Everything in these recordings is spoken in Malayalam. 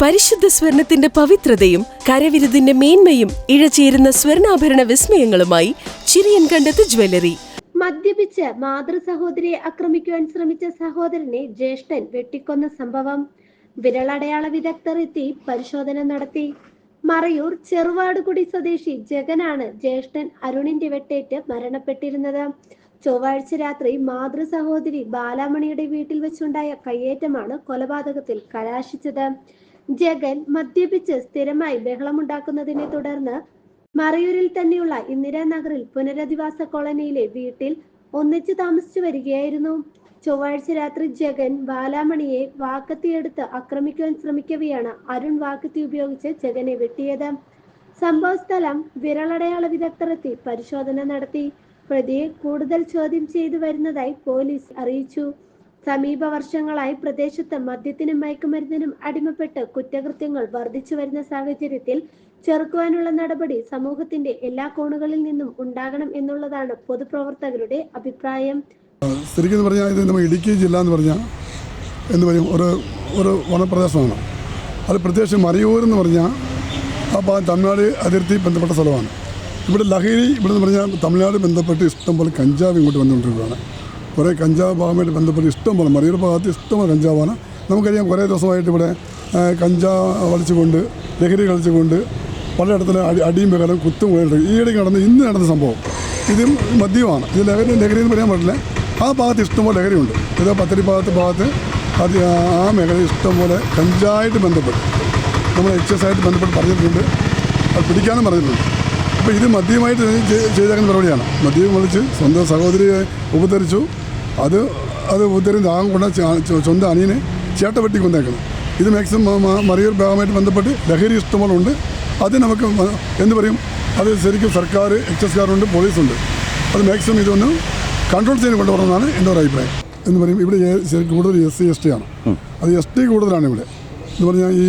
പരിശുദ്ധ സ്വർണത്തിന്റെ പവിത്രതയും കരവിരുതിന്റെ മേന്മയും ഇഴചേരുന്ന സ്വർണാഭരണ വിസ്മയങ്ങളുമായി ചിരിയൻ കണ്ടത്ത് ജ്വല്ലറി. മദ്യപിച്ച് മാതൃ സഹോദരിയെ ആക്രമിക്കുവാൻ ശ്രമിച്ച സഹോദരനെ ജ്യേഷ്ഠൻ വെട്ടിക്കൊന്ന സംഭവം. വിരളടയാള വിദഗ്ധർ എത്തി പരിശോധന നടത്തി. മറയൂർ ചെറുവാടുകുടി സ്വദേശി ജഗനാണ് ജ്യേഷ്ഠൻ അരുണിന്റെ വെട്ടേറ്റ് മരണപ്പെട്ടിരുന്നത്. ചൊവ്വാഴ്ച രാത്രി മാതൃ സഹോദരി ബാലാമണിയുടെ വീട്ടിൽ വെച്ചുണ്ടായ കയ്യേറ്റമാണ് കൊലപാതകത്തിൽ കലാശിച്ചത്. ജഗൻ മദ്യപിച്ച് സ്ഥിരമായി ബഹളമുണ്ടാക്കുന്നതിനെ തുടർന്ന് മറയൂരിൽ തന്നെയുള്ള ഇന്ദിരാനഗറിൽ പുനരധിവാസ കോളനിയിലെ വീട്ടിൽ ഒന്നിച്ചു താമസിച്ചു വരികയായിരുന്നു. ചൊവ്വാഴ്ച രാത്രി ജഗൻ ബാലാമണിയെ വാക്കത്തിയെടുത്ത് ആക്രമിക്കുവാൻ ശ്രമിക്കവെയാണ് അരുൺ വാക്കത്തി ഉപയോഗിച്ച് ജഗനെ വെട്ടിയത്. സംഭവ സ്ഥലം വിരളടയാള വിദഗ്ധരെത്തി പരിശോധന നടത്തി. പ്രതിയെ കൂടുതൽ ചോദ്യം ചെയ്തു വരുന്നതായി പോലീസ് അറിയിച്ചു. സമീപ വർഷങ്ങളായി പ്രദേശത്ത് മദ്യത്തിനും മയക്കുമരുന്നിനും അടിമപ്പെട്ട് കുറ്റകൃത്യങ്ങൾ വർദ്ധിച്ചു വരുന്ന സാഹചര്യത്തിൽ ചെറുക്കുവാനുള്ള നടപടി സമൂഹത്തിന്റെ എല്ലാ കോണുകളിൽ നിന്നും ഉണ്ടാകണം എന്നുള്ളതാണ് പൊതുപ്രവർത്തകരുടെ അഭിപ്രായം. ശരിക്കും പറഞ്ഞാൽ ഇത് നമ്മൾ ഇടുക്കി ജില്ല എന്ന് പറഞ്ഞാൽ എന്ന് പറയും ഒരു ഒരു വനപ്രദേശമാണ്. അത് പ്രത്യേകിച്ച് മറിയൂർ എന്ന് പറഞ്ഞാൽ ഭാഗം തമിഴ്നാട് അതിർത്തി ബന്ധപ്പെട്ട സ്ഥലമാണ്. ഇവിടെ ലഹരി ഇവിടെ നിന്ന് പറഞ്ഞാൽ തമിഴ്നാട് ബന്ധപ്പെട്ട് ഇഷ്ടംപോലെ കഞ്ചാവ് ഇങ്ങോട്ട് വന്നുകൊണ്ടിരിക്കുകയാണ്. കുറേ കഞ്ചാവ് ഭാഗമായിട്ട് ബന്ധപ്പെട്ട് ഇഷ്ടം പോലെ മറിയൊരു ഭാഗത്ത് ഇഷ്ടമുള്ള കഞ്ചാവാണ്. നമുക്കറിയാം കുറേ ദിവസമായിട്ട് ഇവിടെ കഞ്ചാവ് വലിച്ചുകൊണ്ട് ലഹരി കളിച്ചുകൊണ്ട് പലയിടത്തും അടി അടിയും ബഹളം കുത്തും ഈ ഈയിടെ നടന്ന ഇന്ന് നടന്ന സംഭവം ഇതും മദ്യമാണ്. ഇത് ലഹരി ലഹരി എന്ന് പറയാൻ പറ്റില്ല ആ ഭാഗത്ത് ഇഷ്ടംപോലെ ലഹരിയുണ്ട്. ഇത് പത്തരി ഭാഗത്ത് ഭാഗത്ത് അത് ആ- മേഖല ഇഷ്ടംപോലെ കഞ്ചായിട്ട് ബന്ധപ്പെട്ട്. നമ്മൾ എക്സൈസ് ആയിട്ട് ബന്ധപ്പെട്ട് പറഞ്ഞിട്ടുണ്ട്. അത് പിടിക്കാനും പറഞ്ഞിട്ടുണ്ട്. അപ്പോൾ ഇത് മദ്യമായിട്ട് ചെയ്- ചെയ്തേക്കുന്ന പരിപാടിയാണ്. മദ്യം വിളിച്ച് സ്വന്തം സഹോദരിയെ ഉപദ്രവിച്ചു. അത് അത് ഉത്തരം ദാഹം കൊണ്ട സ്വന്തം അനിയനെ ചേട്ട വെട്ടി കൊണ്ടേക്കുന്നു ഇത് മാക്സിമം മറിയൂർ ഭാഗമായിട്ട് ബന്ധപ്പെട്ട് ലഹരി ഇഷ്ടമുണ്ട് അത് നമുക്ക് എന്ത് പറയും? അത് ശരിക്കും സർക്കാർ എക്സൈസുകാരുണ്ട് പോലീസുണ്ട്. അത് മാക്സിമം ഇതൊന്ന് കൺട്രോൾ ചെയ്ത് കൊണ്ടുവരണമെന്നാണ് എന്റെ ഒരു അഭിപ്രായം. എന്ന് പറയും. ഇവിടെ ശരിക്കും കൂടുതൽ എസ് സി എസ് ടി ആണ്. അത് എസ് ടി കൂടുതലാണ് ഇവിടെ. എന്ന് പറഞ്ഞാൽ ഈ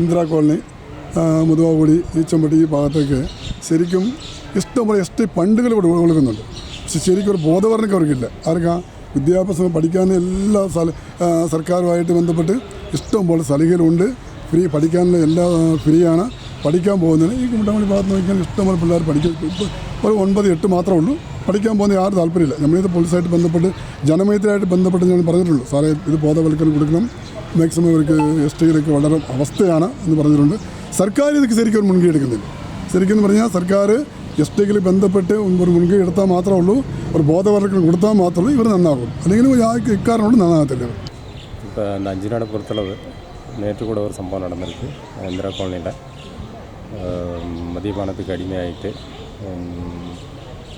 ഇന്ദിരാ കോളനി മുതുവാകുടി ഈച്ചമ്പട്ടി ഈ ഭാഗത്തേക്ക് ശരിക്കും ഇഷ്ടംപോലെ എസ് ടി ഫണ്ടുകൾ ഇവിടെ കൊടുക്കുന്നുണ്ട് പക്ഷെ ശരിക്കും ഒരു അവർക്ക് അവർക്കില്ല ആർക്കാ വിദ്യാഭ്യാസം പഠിക്കാൻ എല്ലാ സ്ഥല സർക്കാരുമായിട്ട് ബന്ധപ്പെട്ട് ഇഷ്ടംപോലെ സ്ഥലങ്ങളുണ്ട് ഫ്രീ പഠിക്കാനുള്ള എല്ലാ ഫ്രീയാണ്. പഠിക്കാൻ പോകുന്നതിന് ഈ കുട്ടമണി ഭാഗത്ത് നോക്കിയാൽ ഇഷ്ടംപോലെ പിള്ളേർ പഠിക്കും. ഒരു ഒൻപത് എട്ട് മാത്രമേ ഉള്ളൂ. പഠിക്കാൻ പോകുന്ന ആരും താല്പര്യമില്ല. നമ്മളിത് പോലീസായിട്ട് ബന്ധപ്പെട്ട് ജനമൈത്രിയായിട്ട് ബന്ധപ്പെട്ട് ഞാൻ പറഞ്ഞിട്ടുള്ളൂ. സാറേ ഇത് ബോധവൽക്കരണം കൊടുക്കണം. മാക്സിമം ഇവർക്ക് എസ് ടിയിലൊക്കെ വളരെ അവസ്ഥയാണ് എന്ന് പറഞ്ഞിട്ടുണ്ട്. സർക്കാർ ഇതൊക്കെ ശരിക്കും ഒരു മുൻകൈ എടുക്കുന്നില്ല. ശരിക്കും എന്ന് പറഞ്ഞാൽ സർക്കാർ എസ് ടിയിൽ ബന്ധപ്പെട്ട് ഒരു മുൻകൈ എടുത്താൽ മാത്രമേ ഉള്ളൂ ഒരു ബോധവൽക്കരണം കൊടുത്താൽ മാത്രമേ ഇവർ നന്നാകും അല്ലെങ്കിൽ யாருக்கு ഇക്കാരണോട് നന്നാകത്തില്ല ഇവർ இப்போ அந்த அஞ்சு நாடு பொறுத்தளவு நேற்று கூட ஒரு சம்பவம் நடந்திருக்கு இந்திரா காலனியில் மதியபானத்துக்கு அடிமையாயிட்டு ஹம்,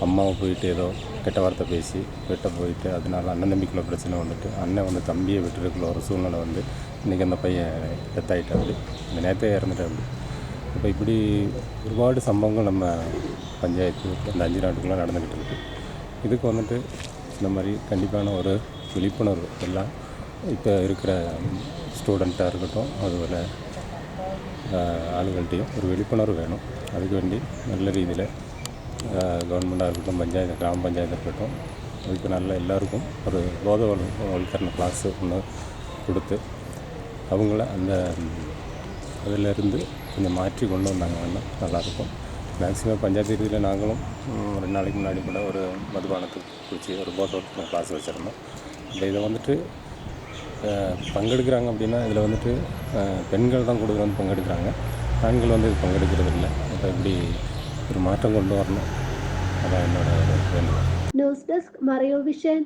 அம்மாவை போயிட்டு ஏதோ கெட்ட வார்த்தை பேசி வெட்ட போயிட்டு அதனால அண்ணன் தம்பிக்குள்ள பிரச்சனை வந்துட்டு அண்ணன் வந்து தம்பியை விட்டுருக்குள்ள ஒரு சூழ்நிலை வந்து இன்றைக்கி அந்த பையன் டெத் ஆகிட்டா அப்படி இந்த நேரத்தே இறந்துட்டா அப்படி இப்போ இப்படி ஒருபாடு சம்பவங்கள் நம்ம பஞ்சாயத்து இந்த அஞ்சு நாட்டுக்குள்ளே நடந்துக்கிட்டு இருக்குது இதுக்கு வந்துட்டு இந்த மாதிரி கண்டிப்பான ஒரு விழிப்புணர்வு எல்லாம் இப்போ இருக்கிற ஸ்டூடெண்ட்டாக இருக்கட்டும் அதுபோல் ஆளுகள்கிட்டையும் ஒரு விழிப்புணர்வு வேணும். அதுக்கு வேண்டி நல்ல ரீதியில் கவர்மெண்ட்டாக இருக்கட்டும் பஞ்சாயத்து கிராம பஞ்சாயத்து இருக்கட்டும் அதுக்கு நல்ல எல்லாருக்கும் ஒரு போத வல்- வல்கரண கிளாஸ் ஒன்று கொடுத்து அவங்கள அந்த அதிலிருந்து கொஞ்சம் மாற்றி கொண்டு வந்தாங்கன்னா நல்லாயிருக்கும் மேக்ஸிமம் பஞ்சாயத்து ரீதியில் நாங்களும் ம், ரெண்டு நாளைக்கு முன்னாடி கூட ஒரு மதுபானத்துக்கு குடிச்சு ஒரு போத கிளாஸ் வச்சுருந்தோம் இந்த இதை வந்துட்டு அஹ், பங்கெடுக்கிறாங்க அப்படின்னா இதில் வந்துட்டு அஹ், பெண்கள் தான் കൂടുതൽ வந்து பங்கெடுக்கிறாங்க ஆண்கள் வந்து இது பங்கெடுக்கிறது இல்லை அப்போ இப்படி ஒரு மாற்றம் கொண்டு வரணும் அதான் என்னோட ஒரு வேண்டுகோள் ന്യൂസ് ഡെസ്ക് മറയൂർ വിഷൻ